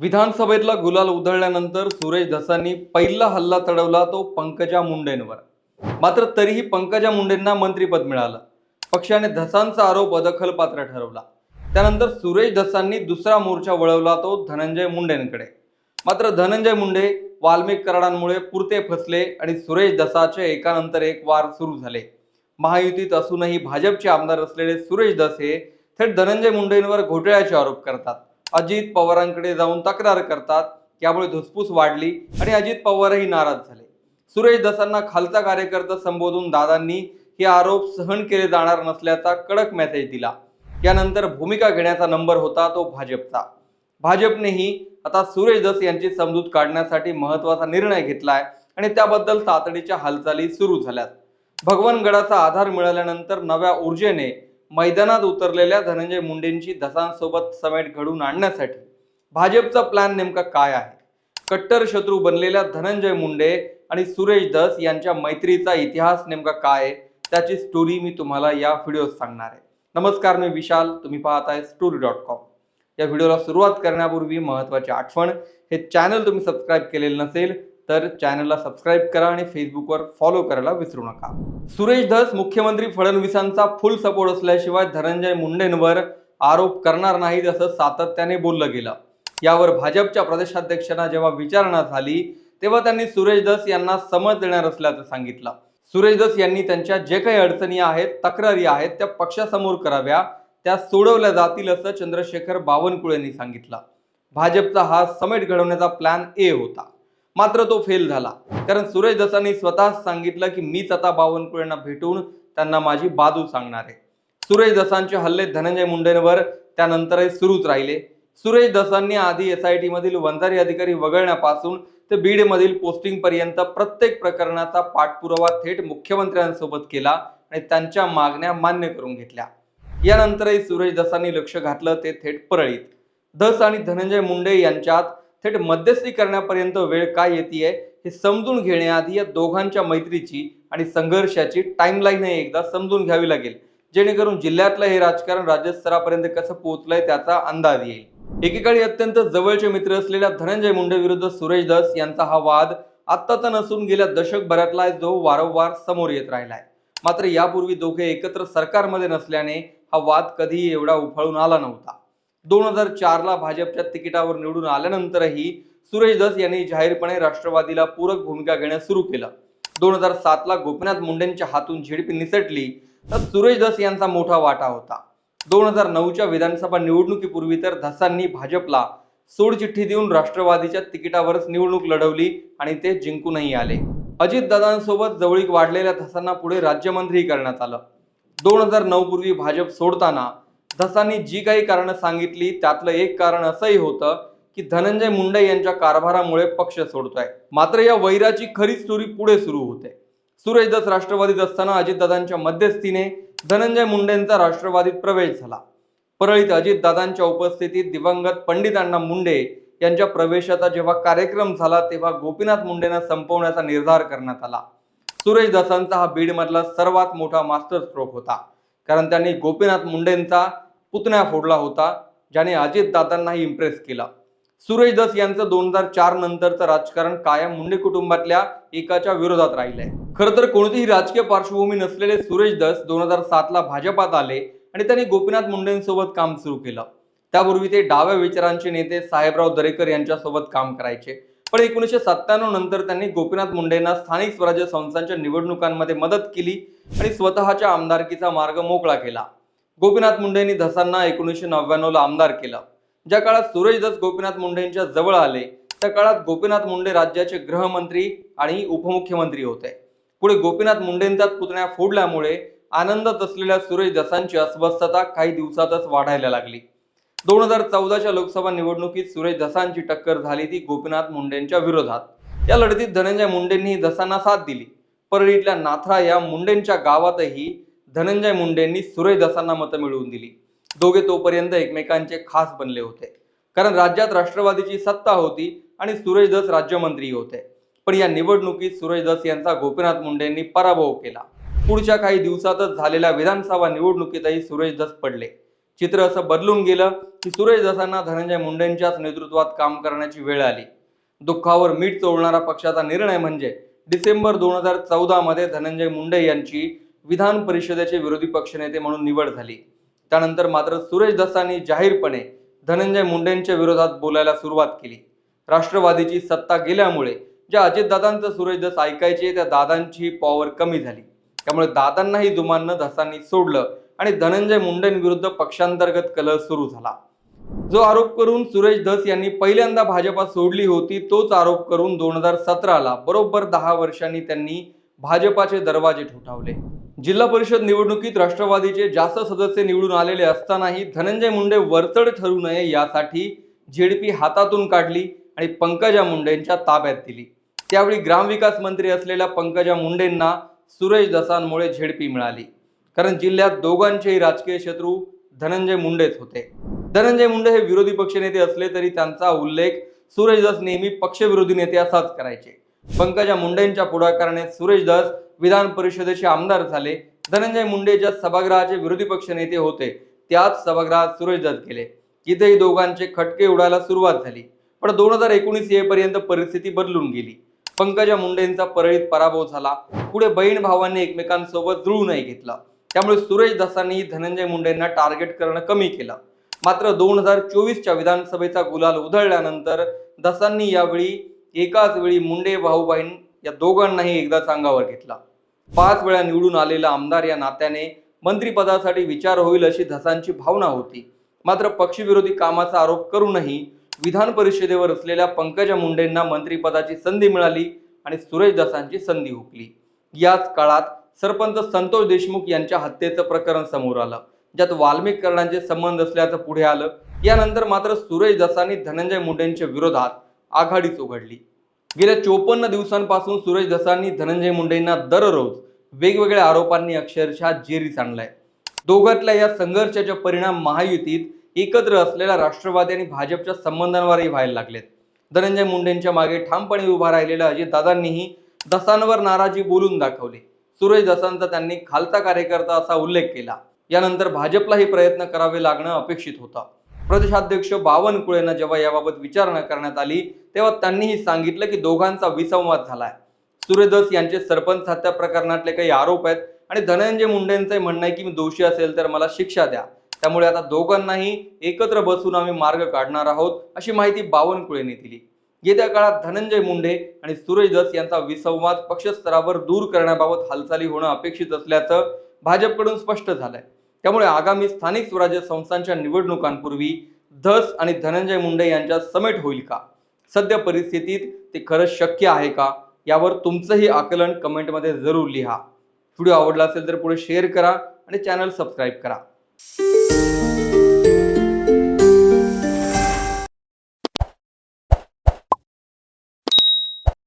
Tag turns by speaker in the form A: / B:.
A: विधानसभेतला गुलाल उधळल्यानंतर सुरेश धसांनी पहिला हल्ला चढवला तो पंकजा मुंडेंवर. मात्र तरीही पंकजा मुंडेंना मंत्रीपद मिळालं. पक्षाने धसांचा आरोप अदखलपात्र ठरवला. त्यानंतर सुरेश धसांनी दुसरा मोर्चा वळवला तो धनंजय मुंडेंकडे. मात्र धनंजय मुंडे वाल्मिक कराडांमुळे पुरते फसले आणि सुरेश धसाचे एकानंतर एक वार सुरू झाले. महायुतीत असूनही भाजपचे आमदार असलेले सुरेश धस हे थेट धनंजय मुंडेंवर घोटाळ्याचे आरोप करतात. अजित पवारांकडे जाऊन तक्रार करतात त्यामुळे धुसफूस वाढली आणि अजित पवारही नाराज झाले. सुरेश दसांना खालचा कार्यकर्ता संबोधून दादांनी हे आरोप सहन केले जाणार नसल्याचा कडक मेसेज दिला. यानंतर भूमिका घेण्याचा नंबर होता तो भाजपचा. भाजपनेही आता सुरेश दस यांची समजूत काढण्यासाठी महत्त्वाचा निर्णय घेतलाय आणि त्याबद्दल तातडीच्या हालचाली सुरू झाल्यात. भगवानगडाचा आधार मिळाल्यानंतर नव्या ऊर्जेने मैदानात उतरलेल्या धनंजय मुंडेंची धसांसोबत समेट घडून आणण्यासाठी भाजपचा प्लॅन नेमका काय आहे? कट्टर शत्रू बनलेल्या धनंजय मुंडे आणि सुरेश धस यांच्या मैत्रीचा इतिहास नेमका काय आहे? त्याची स्टोरी मी तुम्हाला या व्हिडिओत सांगणार आहे. नमस्कार मी विशाल. तुम्ही पाहत आहे स्टोरी डॉट कॉम या व्हिडिओला सुरुवात करण्यापूर्वी महत्त्वाची आठवण हे चॅनल तुम्ही सबस्क्राईब केलेलं नसेल तर चॅनलला सबस्क्राईब करा आणि फेसबुकवर फॉलो करायला विसरू नका. सुरेश धस मुख्यमंत्री फडणवीसांचा फुल सपोर्ट असल्याशिवाय धनंजय मुंडेंवर आरोप करणार नाहीत असं सातत्याने बोललं गेलं. यावर भाजपच्या प्रदेशाध्यक्षांना जेव्हा विचारणा झाली तेव्हा त्यांनी सुरेश धस यांना समज देणार असल्याचं सांगितलं. सुरेश धस यांनी त्यांच्या जे काही अडचणी आहेत तक्रारी आहेत त्या पक्षासमोर कराव्या त्या सोडवल्या जातील असं चंद्रशेखर बावनकुळेंनी सांगितलं. भाजपचा हा समेट घडवण्याचा प्लॅन ए होता. मात्र तो फेल झाला. कारण सुरेश दसांनी स्वतः सांगितलं की मीच आता बावनकुळेंना भेटून त्यांना माझी बाजू सांगणार आहे. सुरेश दसांचे हल्ले धनंजय मुंडेंवर त्यानंतरही सुरूच राहिले. सुरेश दसांनी आधी एस आय टी मधील वंजारी अधिकारी वगळण्यापासून ते बीड मधील पोस्टिंग पर्यंत प्रत्येक प्रकरणाचा पाठपुरावा थेट मुख्यमंत्र्यांसोबत केला आणि त्यांच्या मागण्या मान्य करून घेतल्या. यानंतरही सुरेश दसांनी लक्ष घातलं ते थेट परळीत. दस आणि धनंजय मुंडे यांच्यात थेट मध्यस्थी करण्यापर्यंत वेळ काय येते हे समजून घेण्याआधी या दोघांच्या मैत्रीची आणि संघर्षाची टाइमलाईन एकदा समजून घ्यावी लागेल. जेणेकरून जिल्ह्यातलं हे राजकारण राज्यस्तरापर्यंत कसं पोहोचलंय त्याचा अंदाज येईल. एकेकाळी अत्यंत जवळचे मित्र असलेल्या धनंजय मुंडे विरुद्ध सुरेश दास यांचा हा वाद आत्ताचा नसून गेल्या दशकभरातला आहे, जो वारंवार समोर येत राहिलाय. मात्र यापूर्वी दोघे एकत्र सरकारमध्ये नसल्याने हा वाद कधीही एवढा उफाळून आला नव्हता. दोन हजार चारला भाजपच्या तिकिटावर निवडून आल्यानंतरही सुरेश धस यांनी जाहीरपणे राष्ट्रवादीला पूरक भूमिका घेणं सुरू केलं. दोन हजार सातला गोपीनाथ मुंडेंच्या हातून झेडपी निसटली तर सुरेश धस यांचा मोठा वाटा होता. दोन हजार नऊच्या विधानसभा निवडणुकीपूर्वी तर धसांनी भाजपला सोडचिठ्ठी देऊन राष्ट्रवादीच्या तिकिटावरच निवडणूक लढवली आणि ते जिंकूनही आले. अजितदादांसोबत जवळीक वाढलेल्या धसांना पुढे राज्यमंत्री करण्यात आलं. दोन हजार नऊ पूर्वी भाजप सोडताना धसांनी जी काही कारणं सांगितली त्यातलं एक कारण असंही होतं की धनंजय मुंडे यांच्या कारभारामुळे पक्ष सोडतोय. मात्र या वैराची खरी स्टोरी पुढे सुरू होते. सुरेश दस राष्ट्रवादीत असताना अजितदादांच्या मध्यस्थीने धनंजय मुंडेंचा राष्ट्रवादीत प्रवेश झाला. परळीत अजितदादांच्या उपस्थितीत दिवंगत पंडित अण्णा मुंडे यांच्या प्रवेशाचा जेव्हा कार्यक्रम झाला तेव्हा गोपीनाथ मुंडेंना संपवण्याचा निर्धार करण्यात आला. सुरेश दसांचा हा बीडमधला सर्वात मोठा मास्टर स्ट्रोक होता. कारण त्यांनी गोपीनाथ मुंडेंचा पुतण्या फोडला होता ज्याने अजितदादांनाही इम्प्रेस केला. सुरेश दस यांचं दोन हजार चार नंतरचं राजकारण कायम मुंडे कुटुंबातल्या एकाच्या विरोधात राहिलंय. खरं तर कोणतीही राजकीय पार्श्वभूमी नसलेले सुरेश दस दोन हजार सातला भाजपात आले आणि त्यांनी गोपीनाथ मुंडेंसोबत काम सुरू केलं. त्यापूर्वी ते डाव्या विचारांचे नेते साहेबराव दरेकर यांच्यासोबत काम करायचे. पण एकोणीसशे सत्त्याण्णव नंतर त्यांनी गोपीनाथ मुंडेंना स्थानिक स्वराज्य संस्थांच्या निवडणुकांमध्ये मदत केली आणि स्वतःच्या आमदारकीचा मार्ग मोकळा केला. गोपीनाथ मुंडेंनी धसांना एकोणीसशे नव्याण्णवला आमदार केला. ज्या काळात सुरेश धस गोपीनाथ मुंडेंच्या जवळ आले त्या काळात गोपीनाथ मुंडे राज्याचे गृहमंत्री आणि उपमुख्यमंत्री होते. पुढे गोपीनाथ मुंडेंचा पुतण्या फोडल्यामुळे आनंदात असलेल्या सुरेश दसांची अस्वस्थता काही दिवसातच वाढायला लागली. दोन हजार चौदाच्या लोकसभा निवडणुकीत सुरेश दसांची टक्कर झाली ती गोपीनाथ मुंडेंच्या विरोधात. या लढतीत धनंजय मुंडेंनी दसांना साथ दिली. परळीतल्या नाथरा या मुंडेंच्या गावातही धनंजय मुंडेंनी सुरेश दसांना मतं मिळवून दिली. दोघे तोपर्यंत एकमेकांचे खास बनले होते. कारण राज्यात राष्ट्रवादीची सत्ता होती आणि सुरेश दस राज्यमंत्री होते. पण या निवडणुकीत सुरेश दस यांचा गोपीनाथ मुंडेंनी पराभव केला. पुढच्या काही दिवसातच झालेल्या विधानसभा निवडणुकीतही सुरेश दस पडले. चित्र असं बदलून गेलं की सुरेश दसांना धनंजय मुंडेंच्याच नेतृत्वात काम करण्याची वेळ आली. दुःखावर मीठ चोळणारा पक्षाचा निर्णय म्हणजे डिसेंबर दोन हजार चौदा मध्ये धनंजय मुंडे यांची विधान परिषदेचे विरोधी पक्षनेते म्हणून निवड झाली. त्यानंतर मात्र सुरेश दसांनी जाहीरपणे धनंजय मुंडेंच्या विरोधात बोलायला सुरुवात केली. राष्ट्रवादीची सत्ता गेल्यामुळे ज्या अजितदादांचं सुरेश दस ऐकायचे त्या दादांची पॉवर कमी झाली. त्यामुळे दादांनाही दुमाननं धसांनी सोडलं आणि धनंजय मुंडेंविरुद्ध पक्षांतर्गत कलह सुरू झाला. जो आरोप करून सुरेश धस यांनी पहिल्यांदा भाजपा सोडली होती तोच आरोप करून दोन हजार सतराला बरोबर दहा वर्षांनी त्यांनी भाजपाचे दरवाजे ठोठावले. जिल्हा परिषद निवडणुकीत राष्ट्रवादीचे जास्त सदस्य निवडून आलेले असतानाही धनंजय मुंडे वरचढ ठरू नये यासाठी झेडपी हातातून काढली आणि पंकजा मुंडेंच्या ताब्यात दिली. त्यावेळी ग्रामविकास मंत्री असलेल्या पंकजा मुंडेंना सुरेश दसांमुळे झेडपी मिळाली. कारण जिल्ह्यात दोघांचेही राजकीय शत्रू धनंजय मुंडेच होते. धनंजय मुंडे हे विरोधी पक्षनेते असले तरी त्यांचा उल्लेख सुरेश दस नेहमी पक्षविरोधी नेते असाच करायचे. पंकजा मुंडेंच्या पुढाकाराने सुरेश दास विधान परिषदेचे आमदार झाले. धनंजय मुंडे ज्या सभागृहाचे विरोधी पक्ष नेते होते त्याच सभागृहात सुरेश दास गेले. इथेही दोघांचे खटके उडायला सुरुवात झाली. पण दोन हजार एकोणीस येईपर्यंत परिस्थिती बदलून गेली. पंकजा मुंडेंचा परळीत पराभव झाला. पुढे बहीण भावांनी एकमेकांसोबत जुळूनही घेतला. त्यामुळे सुरेश दासांनी धनंजय मुंडेंना टार्गेट करणं कमी केलं. मात्र दोन हजार चोवीसच्या विधानसभेचा गुलाल उधळल्यानंतर दसांनी यावेळी एकाच वेळी मुंडे भाऊ या दोघांनाही एकदा सांगावर घेतला. पाच वेळा निवडून आलेला आमदार या नात्याने मंत्रिपदासाठी विचार होईल अशी धसांची भावना होती. मात्र पक्षविरोधी कामाचा आरोप करूनही विधान परिषदेवर असलेल्या पंकजा मुंडेंना मंत्रिपदाची संधी मिळाली आणि सुरेश दासांची संधी हुकली. याच काळात सरपंच संतोष देशमुख यांच्या हत्येचं प्रकरण समोर आलं ज्यात वाल्मिक करणांचे संबंध असल्याचं पुढे आलं. यानंतर मात्र सुरेश दसांनी धनंजय मुंडेंच्या विरोधात आघाडीच उघडली. गेल्या चोपन्न दिवसांपासून सुरेश दसांनी धनंजय मुंडेंना दररोज वेगवेगळ्या आरोपांनी अक्षरशः जेरीस आणलाय. दोघातल्या या संघर्षाचे परिणाम महायुतीत एकत्र असलेल्या राष्ट्रवादी आणि भाजपच्या संबंधांवरही व्हायला लागलेत. धनंजय मुंडेंच्या मागे ठामपणे उभा राहिलेल्या अजितदादांनीही दसांवर नाराजी बोलून दाखवली. सुरेश दसांचा त्यांनी खालचा कार्यकर्ता असा उल्लेख केला. यानंतर भाजपलाही प्रयत्न करावे लागणं अपेक्षित होतं. प्रदेशाध्यक्ष बावनकुळेंना जेव्हा याबाबत विचारणा करण्यात आली तेव्हा त्यांनीही सांगितलं की दोघांचा विसंवाद झालाय. सूर्यदस यांचे सरपंच हत्या प्रकरणातले काही आरोप आहेत आणि धनंजय मुंडेंचं म्हणणं आहे की मी दोषी असेल तर मला शिक्षा द्या. त्यामुळे आता दोघांनाही एकत्र बसून आम्ही मार्ग काढणार आहोत अशी माहिती बावनकुळेंनी दिली. येत्या काळात धनंजय मुंडे आणि सुरेश दस यांचा विसंवाद पक्षस्तरावर दूर करण्याबाबत हालचाली होणं अपेक्षित असल्याचं भाजपकडून स्पष्ट झालंय. त्यामुळे आगामी स्थानिक स्वराज्य संस्थांच्या निवडणुकांपूर्वी धस आणि धनंजय मुंडे यांच्यात समेट होईल का? सध्या परिस्थितीत ते खरंच शक्य आहे का? यावर तुमचंही आकलन कमेंटमध्ये जरूर लिहा. व्हिडिओ आवडला असेल तर पुढे शेअर करा आणि चॅनल सबस्क्राईब करा.